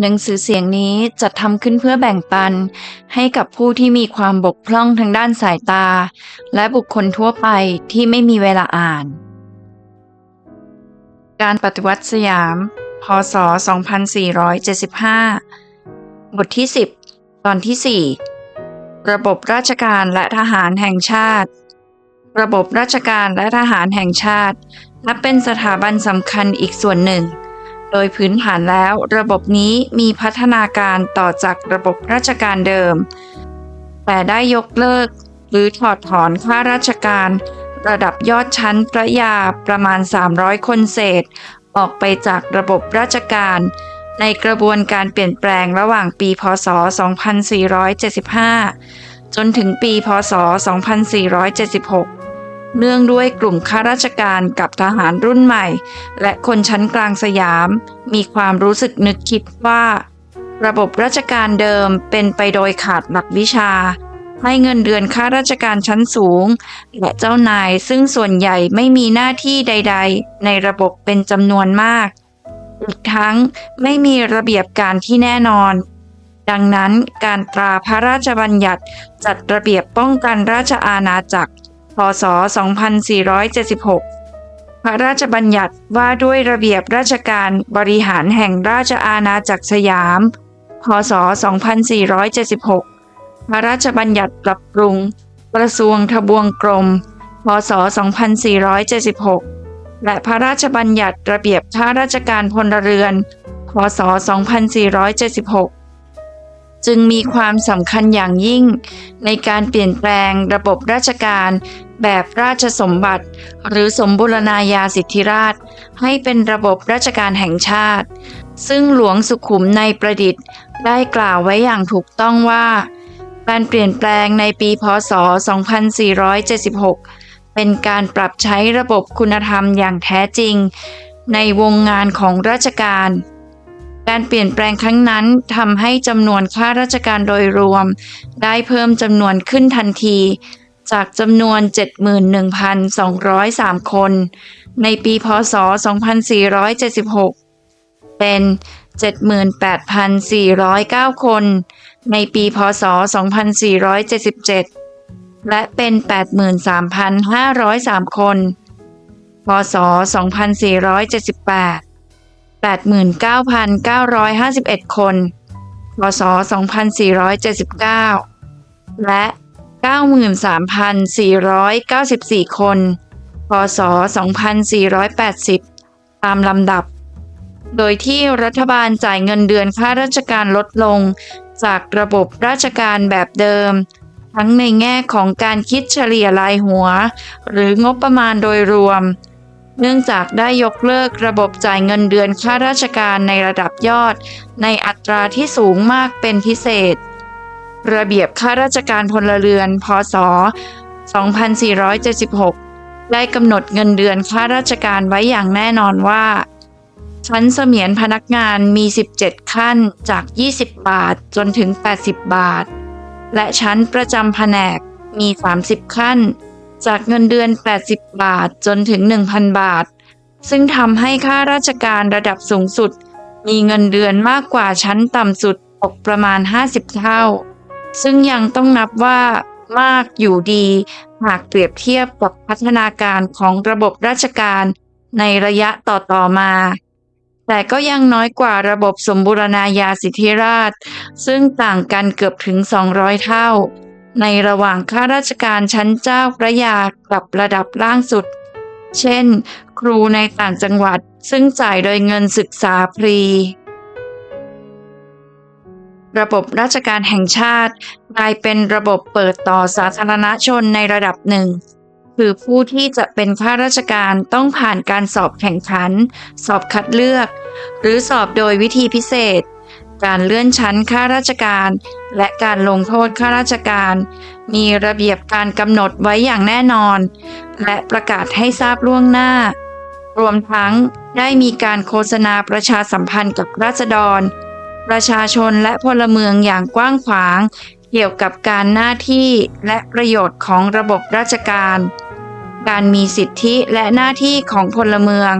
หนังสือเสียงนี้จัดทำขึ้นเพื่อแบ่งปัน ให้กับผู้ที่มีความบกพร่องทางด้านสายตา และบุคคลทั่วไปที่ไม่มีเวลาอ่าน การปฏิวัติสยาม พศ 2475 บทที่ 10 ตอนที่ 4 ระบบราชการและทหารแห่งชาติ ระบบราชการและทหารแห่งชาตินับเป็นสถาบันสำคัญอีกส่วนหนึ่ง โดยพื้นฐานแล้วระบบนี้มีพัฒนาการต่อจากระบบราชการเดิม แต่ได้ยกเลิกหรือถอดถอนข้าราชการ ระดับยอดชั้นพระยาประมาณ 300 คนเศษ ออกไปจากระบบราชการ ในกระบวนการเปลี่ยนแปลงระหว่างปี พศ 2475 จนถึงปี พศ 2476 เนื่องด้วยกลุ่มข้าราชการกับทหารรุ่นใหม่ และคนชั้นกลางสยาม มีความรู้สึกนึกคิดว่า ระบบราชการเดิมเป็นไปโดยขาดหลักวิชา ให้เงินเดือนข้าราชการชั้นสูง และเจ้านายซึ่งส่วนใหญ่ไม่มีหน้าที่ใด ๆ ในระบบเป็นจำนวนมาก อีกทั้งไม่มีระเบียบการที่แน่นอนดังนั้นการตราพระราชบัญญัติจัดระเบียบป้องกันราชอาณาจักร พศ 2476 พระราชบัญญัติว่าด้วยระเบียบราชการบริหารแห่งราชอาณาจักรสยาม พศ 2476 พระราชบัญญัติปรับปรุง กระทรวงทบวงกรม พศ 2476 และพระราชบัญญัติระเบียบข้าราชการพลเรือน พศ 2476 จึงมีความสำคัญอย่างยิ่ง ในการเปลี่ยนแปลงระบบราชการแบบราชสมบัติ หรือสมบูรณาญาสิทธิราช ให้เป็นระบบราชการแห่งชาติ ซึ่งหลวงสุขุมในประดิษฐ์ ได้กล่าวไว้อย่างถูกต้องว่า การเปลี่ยนแปลงในปีพศ 2476 เป็นการปรับใช้ระบบคุณธรรมอย่างแท้จริง ในวงงานของราชการ การเปลี่ยนแปลงครั้งนั้นทำให้จำนวนข้าราชการโดยรวม ได้เพิ่มจำนวนขึ้นทันที จากจำนวน 71,203 คน ในปีพศ 2476 เป็น 78,409 คน ในปีพศ 2477 และเป็น 83,503 คน พศ 2478 89,951 คน พศ 2479 และ 93,494 คน พศ 2480 ตามลำดับ โดยที่รัฐบาลจ่ายเงินเดือนค่าราชการลดลง จากระบบราชการแบบเดิม ทั้งในแง่ของการคิดเฉลี่ยรายหัว หรืองบประมาณโดยรวม เนื่องจากได้ยกเลิกระบบจ่ายเงินเดือนข้าราชการในระดับยอด ในอัตราที่สูงมากเป็นพิเศษ ระเบียบข้าราชการพลเรือน พศ 2476 ได้กำหนดเงินเดือนข้าราชการไว้อย่างแน่นอนว่า ชั้นเสมียนพนักงานมี 17 ขั้นจาก 20 บาทจนถึง 80 บาท และชั้นประจำแผนกมี 30 ขั้น จากเงินเดือน 80 บาทจนถึง 1,000 บาท ซึ่งทำให้ข้าราชการระดับสูงสุด มีเงินเดือนมากกว่าชั้นต่ำสุดตกประมาณ 50 เท่า ซึ่งยังต้องนับว่ามากอยู่ดี หากเปรียบเทียบกับพัฒนาการของระบบราชการในระยะต่อๆมา แต่ก็ยังน้อยกว่าระบบสมบูรณาญาสิทธิราช ซึ่งต่างกันเกือบถึง 200 เท่า ในระหว่างข้าราชการชั้นเจ้าพระยากับระดับล่างสุด เช่น ครูในต่างจังหวัดซึ่งจ่ายโดยเงินศึกษาฟรี ระบบราชการแห่งชาติกลายเป็นระบบเปิดต่อสาธารณชนในระดับหนึ่ง คือผู้ที่จะเป็นข้าราชการต้องผ่านการสอบแข่งขัน สอบคัดเลือก หรือสอบโดยวิธีพิเศษ การเลื่อนชั้นข้าราชการ และการลงโทษข้าราชการ มีระเบียบการกำหนดไว้อย่างแน่นอน และประกาศให้ทราบล่วงหน้า รวมทั้งได้มีการโฆษณาประชาสัมพันธ์กับราษฎร ประชาชนและพลเมืองอย่างกว้างขวาง เกี่ยวกับการหน้าที่และประโยชน์ของระบบราชการ การมีสิทธิและหน้าที่ของพลเมือง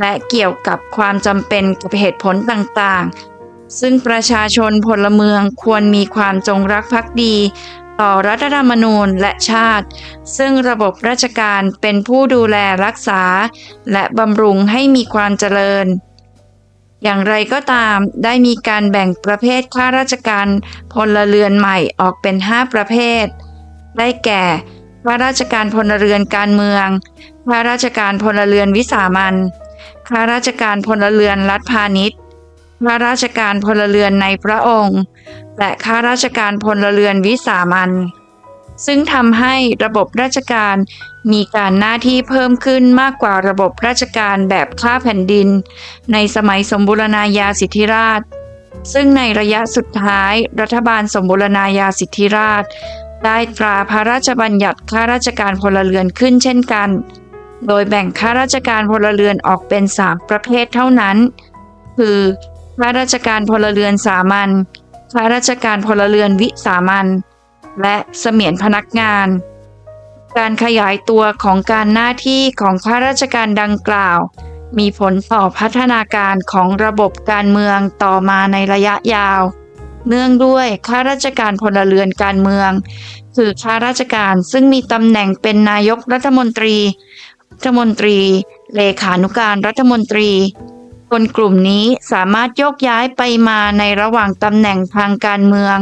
และเกี่ยวกับความจำเป็นกับเหตุผลต่างๆ ซึ่งประชาชนพลเมืองควรมีความจงรักภักดี ต่อรัฐธรรมนูญและชาติ ซึ่งระบบราชการเป็นผู้ดูแลรักษา และบำรุงให้มีความเจริญ อย่างไรก็ตามได้มีการแบ่งประเภทข้าราชการพลเรือนใหม่ออกเป็น 5 ประเภท ได้แก่ข้าราชการพลเรือนการเมืองข้าราชการพลเรือนวิสามันข้าราชการพลเรือนรัฐพาณิชย์ ข้าราชการพลเรือนในพระองค์ และข้าราชการพลเรือนวิสามันซึ่งทำให้ระบบราชการมีการหน้าที่เพิ่มขึ้นมากกว่าระบบราชการแบบข้าแผ่นดิน ในสมัยสมบูรณาญาสิทธิราช ซึ่งในระยะสุดท้ายรัฐบาลสมบูรณาญาสิทธิราช ได้ตราพระราชบัญญัติข้าราชการพลเรือนขึ้นเช่นกัน โดยแบ่งข้าราชการพลเรือนออกเป็น 3 ประเภทเท่านั้น คือ ข้าราชการพลเรือนสามัญข้าราชการพลเรือนวิสามัญและเสมียนพนักงาน การขยายตัวของการหน้าที่ของข้าราชการดังกล่าว มีผลต่อพัฒนาการของระบบการเมืองต่อมาในระยะยาว เนื่องด้วยข้าราชการพลเรือนการเมือง คือข้าราชการซึ่งมีตำแหน่งเป็นนายกรัฐมนตรี รัฐมนตรี เลขานุการรัฐมนตรี คนกลุ่มนี้สามารถโยกย้ายไปมาในระหว่างตำแหน่งทางการเมือง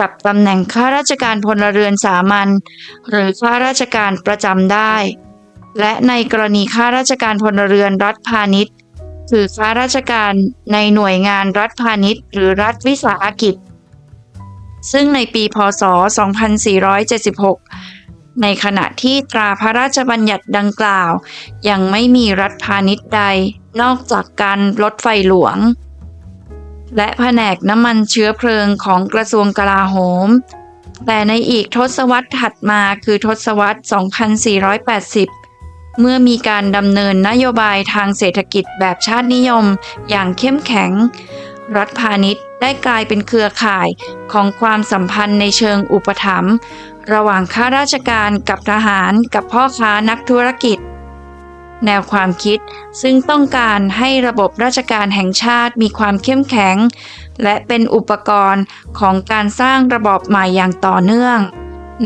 กับตำแหน่งข้าราชการพลเรือนสามัญหรือข้าราชการประจำได้ และในกรณีข้าราชการพลเรือนรัฐพาณิชย์คือข้าราชการในหน่วยงานรัฐพาณิชย์ หรือรัฐวิสาหกิจ ซึ่งในปีพศ 2476 ในขณะที่ตราพระราชบัญญัติดังกล่าว ยังไม่มีรัฐพาณิชย์ใด นอกจากการรถไฟหลวง และแผนกน้ำมันเชื้อเพลิงของกระทรวงกลาโหม แต่ในอีกทศวรรษถัดมาคือทศวรรษ 2480 เมื่อมีการดำเนินนโยบายทางเศรษฐกิจแบบชาตินิยมอย่างเข้มแข็ง รัฐพาณิชย์ได้กลายเป็นเครือข่ายของความสัมพันธ์ในเชิงอุปถัมภ์ ระหว่างข้าราชการกับทหารกับพ่อค้านักธุรกิจ แนวความคิดซึ่งต้องการให้ระบบราชการแห่งชาติมีความเข้มแข็ง และเป็นอุปกรณ์ของการสร้างระบอบใหม่อย่างต่อเนื่อง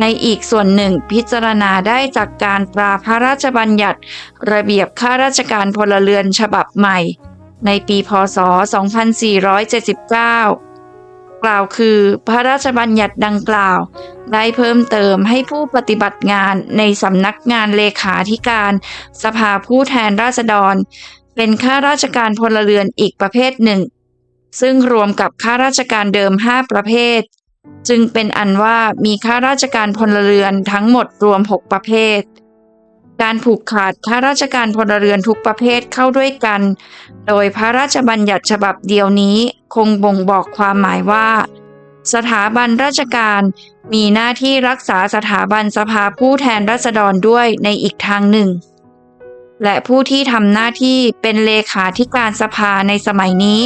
ในอีกส่วนหนึ่งพิจารณาได้จากการตราพระราชบัญญัติ ระเบียบข้าราชการพลเรือนฉบับใหม่ ในปีพศ 2479 กล่าวคือพระราชบัญญัติดังกล่าว ได้เพิ่มเติมให้ผู้ปฏิบัติงานในสำนักงานเลขาธิการสภาผู้แทนราษฎร เป็นข้าราชการพลเรือนอีกประเภทหนึ่ง ซึ่งรวมกับข้าราชการเดิม 5 ประเภท จึงเป็นอันว่ามีข้าราชการพลเรือนทั้งหมดรวม 6 ประเภท การผูกขาดข้าราชการพลเรือนทุกประเภทเข้าด้วยกัน โดยพระราชบัญญัติฉบับเดียวนี้คงบ่งบอกความหมายว่า สถาบันราชการมีหน้าที่รักษาสถาบันสภาผู้แทนราษฎรด้วยในอีกทางหนึ่ง และผู้ที่ทำหน้าที่เป็นเลขาธิการสภาในสมัยนี้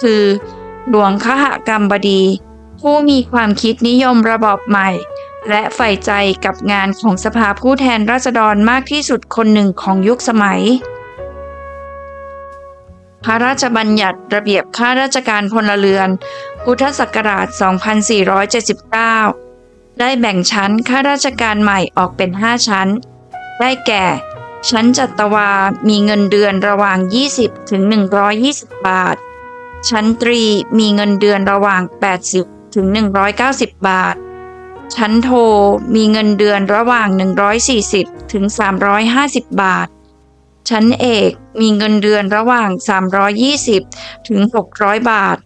คือหลวงขหกรรมบดี ผู้มีความคิดนิยมระบอบใหม่ และใฝ่ใจกับงานของสภาผู้แทนราษฎรมากที่สุดคนหนึ่งของยุคสมัย พระราชบัญญัติระเบียบข้าราชการพลเรือน พุทธศักราช 2479 ได้แบ่งชั้นข้าราชการใหม่ออกเป็น 5 ชั้น ได้แก่ ชั้นจัตวา มีเงินเดือนระหว่าง 20 ถึง 120 บาท ชั้นตรี มีเงินเดือนระหว่าง 80 ถึง 190 บาท ชั้นโทมีเงินเดือนระหว่าง 140 ถึง 350 บาท ชั้นเอกมีเงินเดือนระหว่าง 320 ถึง 600 บาท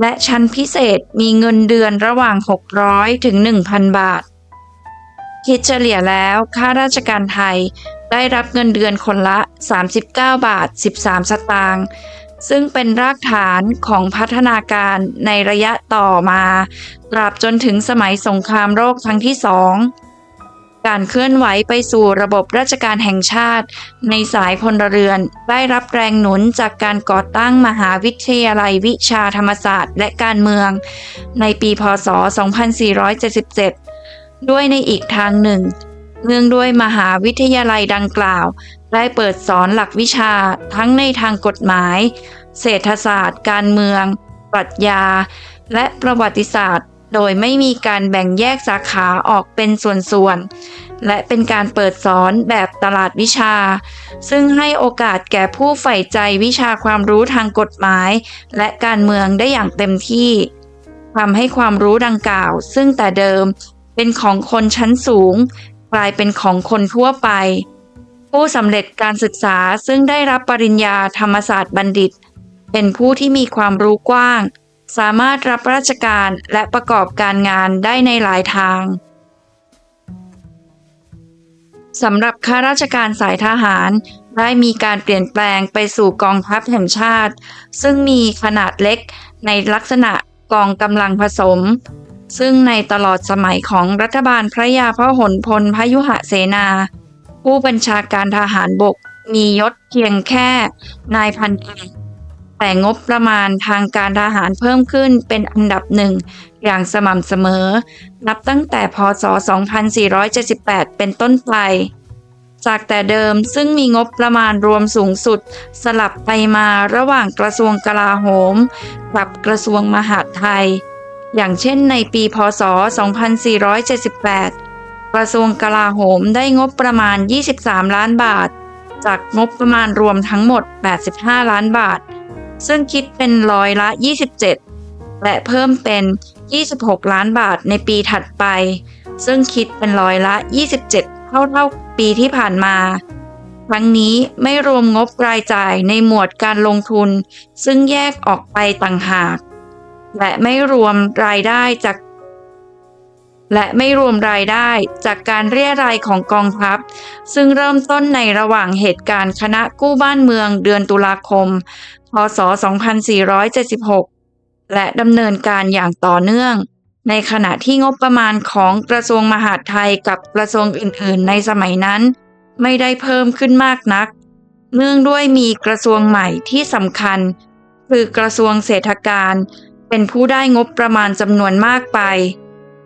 และชั้นพิเศษมีเงินเดือนระหว่าง 600 ถึง 1,000 บาท คิดเฉลี่ยแล้วข้าราชการไทยได้รับเงินเดือนคนละ 39 บาท 13 สตางค์ ซึ่งเป็นรากฐานของพัฒนาการในระยะต่อมา ตราบจนถึงสมัยสงครามโลกครั้งที่สอง การเคลื่อนไหวไปสู่ระบบราชการแห่งชาติ ในสายพลเรือนได้รับแรงหนุนจากการก่อตั้งมหาวิทยาลัยวิชาธรรมศาสตร์และการเมือง ในปีพศ 2477 ด้วยในอีกทางหนึ่งเนื่องด้วยมหาวิทยาลัยดังกล่าว ได้เปิดสอนหลักวิชาทั้งในทางกฎหมาย เศรษฐศาสตร์ การเมือง ปรัชญา และประวัติศาสตร์ โดยไม่มีการแบ่งแยกสาขาออกเป็นส่วนๆ และเป็นการเปิดสอนแบบตลาดวิชา ซึ่งให้โอกาสแก่ผู้ใฝ่ใจวิชาความรู้ทางกฎหมาย และการเมืองได้อย่างเต็มที่ทำให้ความรู้ดังกล่าว ซึ่งแต่เดิมเป็นของคนชั้นสูง กลายเป็นของคนทั่วไป ผู้สำเร็จการศึกษาซึ่งได้รับปริญญาธรรมศาสตร์บัณฑิต เป็นผู้ที่มีความรู้กว้าง สามารถรับราชการและประกอบการงานได้ในหลายทางสำหรับข้าราชการสายทหารได้มีการเปลี่ยนแปลงไปสู่กองทัพแห่งชาติ ซึ่งมีขนาดเล็กในลักษณะกองกำลังผสม ซึ่งในตลอดสมัยของรัฐบาลพระยาพหลพลพยุหเสนา ผู้บัญชาการทหารบกมียศเพียงแค่นายพันเอกแต่งบประมาณทางการทหารเพิ่มขึ้นเป็นอันดับหนึ่งอย่างสม่ำเสมอ นับตั้งแต่พศ 2478 เป็นต้นไป จากแต่เดิมซึ่งมีงบประมาณรวมสูงสุด สลับไปมาระหว่างกระทรวงกลาโหม กับกระทรวงมหาดไทย อย่างเช่นในปีพศ 2478 กระทรวงกลาโหมได้งบประมาณ 23 ล้านบาท จากงบประมาณรวมทั้งหมด 85 ล้านบาท ซึ่งคิดเป็นร้อยละ 27 และเพิ่มเป็น 26 ล้านบาทในปีถัดไป ซึ่งคิดเป็นร้อยละ 27 เท่าเท่าๆปีที่ผ่านมา ทั้งนี้ไม่รวมงบรายจ่ายในหมวดการลงทุน ซึ่งแยกออกไปต่างหาก และไม่รวมรายได้จาก และไม่รวมรายได้จากการเรียรายของกองทัพ ซึ่งเริ่มต้นในระหว่างเหตุการณ์คณะกู้บ้านเมืองเดือนตุลาคม พศ 2476 และดำเนินการอย่างต่อเนื่อง ในขณะที่งบประมาณของกระทรวงมหาดไทยกับกระทรวงอื่น ๆ ในสมัยนั้น ไม่ได้เพิ่มขึ้นมากนัก เนื่องด้วยมีกระทรวงใหม่ที่สำคัญ คือกระทรวงเศรษฐการ เป็นผู้ได้งบประมาณจำนวนมากไป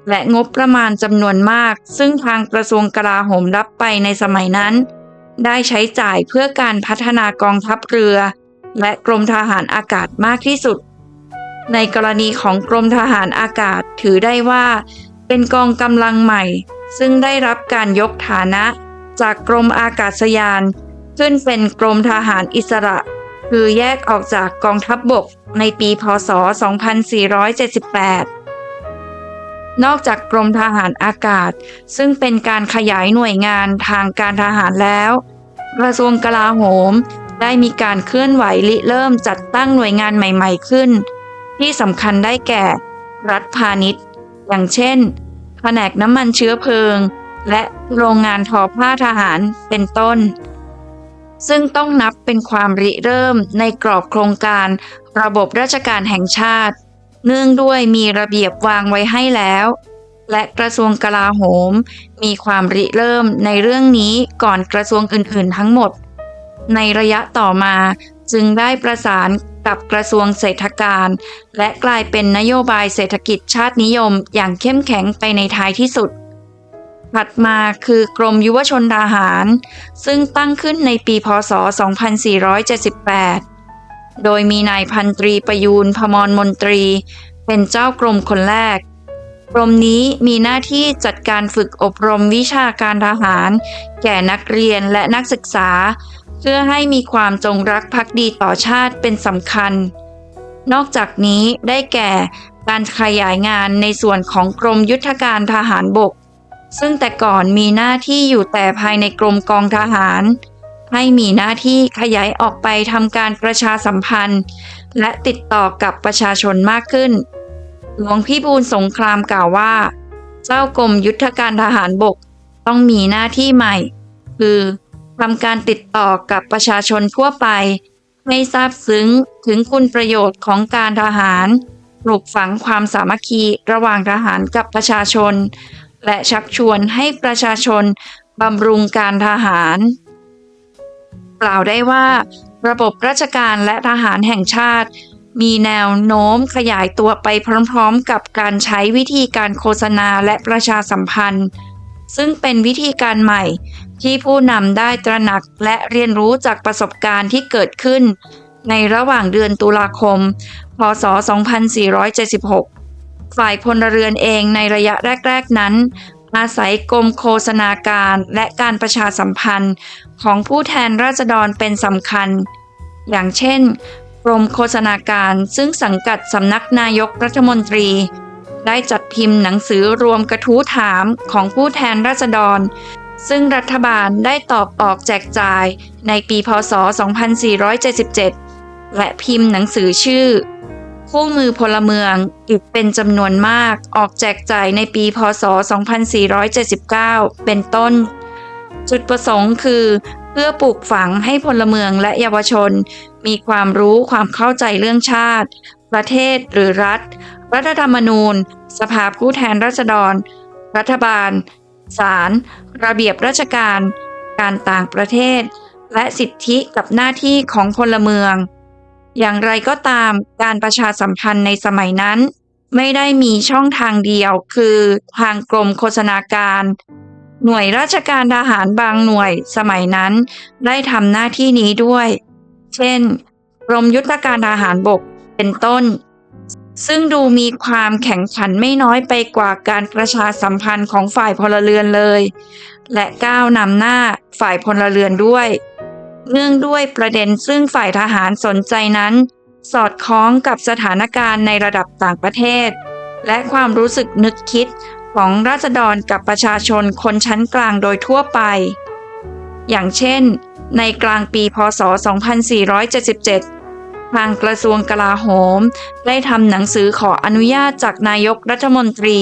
และงบประมาณจำนวนมาก ซึ่งทางกระทรวงกลาโหมรับไปในสมัยนั้น ได้ใช้จ่ายเพื่อการพัฒนากองทัพเรือ และกรมทหารอากาศมากที่สุด ในกรณีของกรมทหารอากาศถือได้ว่า เป็นกองกำลังใหม่ ซึ่งได้รับการยกฐานะ จากกรมอากาศยาน ขึ้นเป็นกรมทหารอิสระ คือแยกออกจากกองทัพบบกในปีพศ 2478 นอกจากกรมทหารอากาศ ซึ่งเป็นการขยายหน่วยงานทางการทหารแล้ว กระทรวงกลาโหม ได้มีการเคลื่อนไหวริเริ่มจัดตั้งหน่วยงานใหม่ๆขึ้น ที่สำคัญได้แก่ รัฐพาณิชย์ อย่างเช่น แผนกน้ำมันเชื้อเพลิง และโรงงานทอผ้าทหารเป็นต้น ซึ่งต้องนับเป็นความริเริ่มในกรอบโครงการระบบราชการแห่งชาติ เนื่องด้วยมีระเบียบวางไว้ให้แล้ว และกระทรวงกลาโหม มีความริเริ่มในเรื่องนี้ก่อนกระทรวงอื่นๆ ทั้งหมด ในระยะต่อมาจึงได้ประสานกับกระทรวงเศรษฐการ และกลายเป็นนโยบายเศรษฐกิจชาตินิยมอย่างเข้มแข็งไปในท้ายที่สุด ถัดมาคือกรมยุวชนทหาร ซึ่งตั้งขึ้นในปีพศ 2478 โดยมีนายพันตรีประยูนพมรมนตรี เป็นเจ้ากรมคนแรก กรมนี้มีหน้าที่จัดการฝึกอบรมวิชาการทหาร แก่นักเรียนและนักศึกษา เพื่อให้มีความจงรักภักดีต่อชาติเป็นสำคัญ นอกจากนี้ได้แก่การขยายงานในส่วนของกรมยุทธการทหารบก ซึ่งแต่ก่อนมีหน้าที่อยู่แต่ภายในกรมกองทหาร ให้มีหน้าที่ขยายออกไปทำการประชาสัมพันธ์ และติดต่อกับประชาชนมากขึ้น หลวงพี่บูลสงครามกล่าวว่า เจ้ากรมยุทธการทหารบกต้องมีหน้าที่ใหม่ คือทำการติดต่อกับประชาชนทั่วไป ให้ทราบซึ้งถึงคุณประโยชน์ของการทหารปลูกฝังความสามัคคีระหว่างทหารกับประชาชน และชักชวนให้ประชาชนบำรุงการทหาร กล่าวได้ว่า ระบบราชการและทหารแห่งชาติ มีแนวโน้มขยายตัวไปพร้อมๆ กับการใช้วิธีการโฆษณาและประชาสัมพันธ์ ซึ่งเป็นวิธีการใหม่ที่ผู้นำได้ตระหนักและเรียนรู้จากประสบการณ์ที่เกิดขึ้น ในระหว่างเดือนตุลาคม พศ 2476 ฝ่ายพลเรือนเองในระยะแรก ๆ นั้น อาศัยกรมโฆษณาการและการประชาสัมพันธ์ของผู้แทนราษฎรเป็นสำคัญ อย่างเช่น กรมโฆษณาการซึ่งสังกัดสำนักนายกรัฐมนตรี ได้จัดพิมพ์หนังสือรวมกระทู้ถามของผู้แทนราษฎร ซึ่งรัฐบาลได้ตอบออกแจกจ่ายในปีพศ 2477 และพิมพ์หนังสือชื่อ คู่มือพลเมืองอีกเป็นจำนวนมาก ออกแจกจ่ายในปีพศ 2479 เป็นต้น จุดประสงค์คือ เพื่อปลูกฝังให้พลเมืองและเยาวชน มีความรู้ความเข้าใจเรื่องชาติ ประเทศหรือรัฐ รัฐธรรมนูญ สภาผู้แทนราษฎร รัฐบาล ศาล ระเบียบราชการ การต่างประเทศ และสิทธิกับหน้าที่ของพลเมือง อย่างไรก็ตามการประชาสัมพันธ์ในสมัยนั้น ไม่ได้มีช่องทางเดียวคือทางกรมโฆษณาการ หน่วยราชการทหารบางหน่วยสมัยนั้น ได้ทำหน้าที่นี้ด้วย เช่น กรมยุทธการทหารบกเป็นต้น ซึ่งดูมีความแข่งขันไม่น้อยไปกว่าการประชาสัมพันธ์ของฝ่ายพลเรือนเลย และก้าวนำหน้าฝ่ายพลเรือนด้วย เนื่องด้วยประเด็นซึ่งฝ่ายทหารสนใจนั้น สอดคล้องกับสถานการณ์ในระดับต่างประเทศ และความรู้สึกนึกคิดของราษฎรกับประชาชนคนชั้นกลางโดยทั่วไป อย่างเช่น ในกลางปีพศ 2477 ทางกระทรวงกลาโหม ได้ทำหนังสือขออนุญาตจากนายกรัฐมนตรี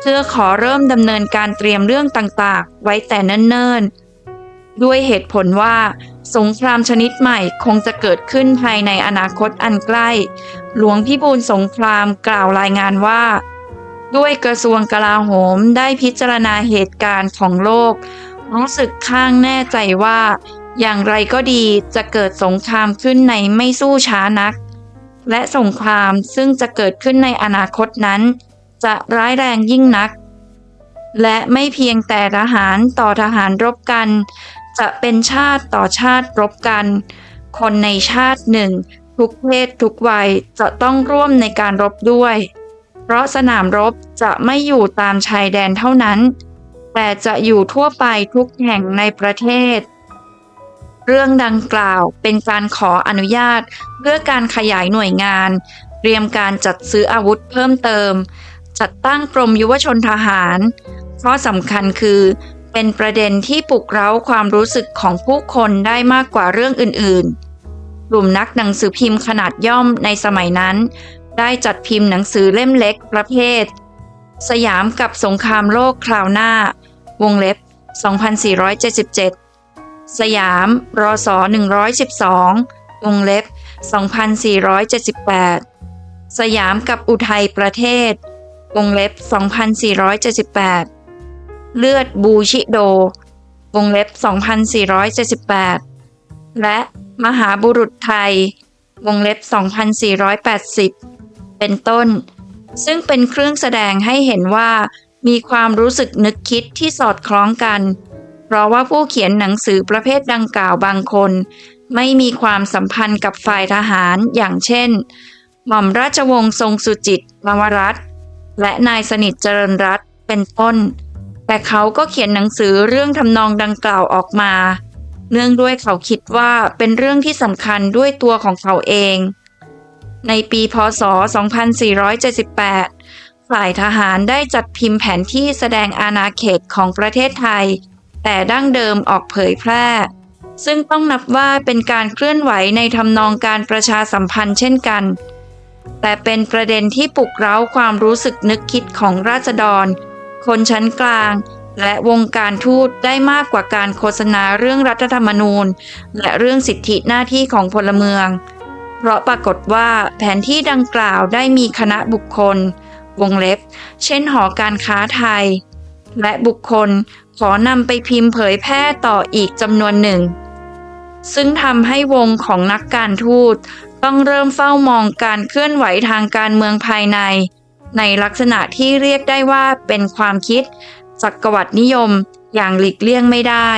เพื่อขอเริ่มดำเนินการเตรียมเรื่องต่างๆ ไว้แต่เนิ่นๆ ด้วยเหตุผลว่า สงครามชนิดใหม่คงจะเกิดขึ้นภายในอนาคตอันใกล้ หลวงพิบูลสงครามกล่าวรายงานว่า ด้วยกระทรวงกลาโหมได้พิจารณาเหตุการณ์ของโลก รู้สึกข้างแน่ใจว่า อย่างไรก็ดีจะเกิดสงครามขึ้นในไม่สู้ช้านัก และสงครามซึ่งจะเกิดขึ้นในอนาคตนั้น จะร้ายแรงยิ่งนักและไม่เพียงแต่ทหารต่อทหารรบกัน จะเป็นชาติต่อชาติรบกัน คนในชาติหนึ่ง ทุกเพศทุกวัยจะต้องร่วมในการรบด้วย เพราะสนามรบจะไม่อยู่ตามชายแดนเท่านั้น แต่จะอยู่ทั่วไปทุกแห่งในประเทศ เรื่องดังกล่าวเป็นการขออนุญาตเพื่อการขยายหน่วยงาน เตรียมการจัดซื้ออาวุธเพิ่มเติม จัดตั้งกรมยุวชนทหารข้อสำคัญคือ เป็นประเด็นที่ปลุกเร้าความรู้สึกของผู้คนได้มากกว่าเรื่องอื่นๆ กลุ่มนักหนังสือพิมพ์ขนาดย่อมในสมัยนั้น ได้จัดพิมพ์หนังสือเล่มเล็กประเภท สยามกับสงครามโลกคราวหน้า วงเล็บ 2477 สยามรศ112 วงเล็บ 2478 สยามกับอุทัยประเทศ วงเล็บ 2478 เลือดบูชิโด วงเล็บ 2478 และมหาบุรุษไทย วงเล็บ 2480 เป็นต้น ซึ่งเป็นเครื่องแสดงให้เห็นว่ามีความรู้สึกนึกคิดที่สอดคล้องกัน เพราะว่าผู้เขียนหนังสือประเภทดังกล่าวบางคน ไม่มีความสัมพันธ์กับฝ่ายทหารอย่างเช่น หม่อมราชวงศ์ทรงสุจิตรวรัตและนายสนิทเจริญรัตเป็นต้น แต่เขาก็เขียนหนังสือเรื่องทำนองดังกล่าวออกมา เนื่องด้วยเขาคิดว่าเป็นเรื่องที่สำคัญด้วยตัวของเขาเอง ในปีพศ 2478 ฝ่ายทหารได้จัดพิมพ์แผนที่แสดงอาณาเขตของประเทศไทย แต่ดั้งเดิมออกเผยแพร่ ซึ่งต้องนับว่าเป็นการเคลื่อนไหวในทำนองการประชาสัมพันธ์เช่นกัน แต่เป็นประเด็นที่ปลุกเร้าความรู้สึกนึกคิดของราษฎร คนชั้นกลาง และวงการทูตได้มากกว่าการโฆษณาเรื่องรัฐธรรมนูญ และเรื่องสิทธิหน้าที่ของพลเมือง เพราะปรากฏว่าแผนที่ดังกล่าวได้มีคณะบุคคล วงเล็บ เช่นหอการค้าไทย และบุคคลขอนำไปพิมพ์เผยแพร่ต่ออีกจำนวนหนึ่ง ซึ่งทำให้วงของนักการทูตต้องเริ่มเฝ้ามองการเคลื่อนไหวทางการเมืองภายใน ในลักษณะที่เรียกได้ว่าเป็นความคิดจักรวรรดินิยมอย่างหลีกเลี่ยงไม่ได้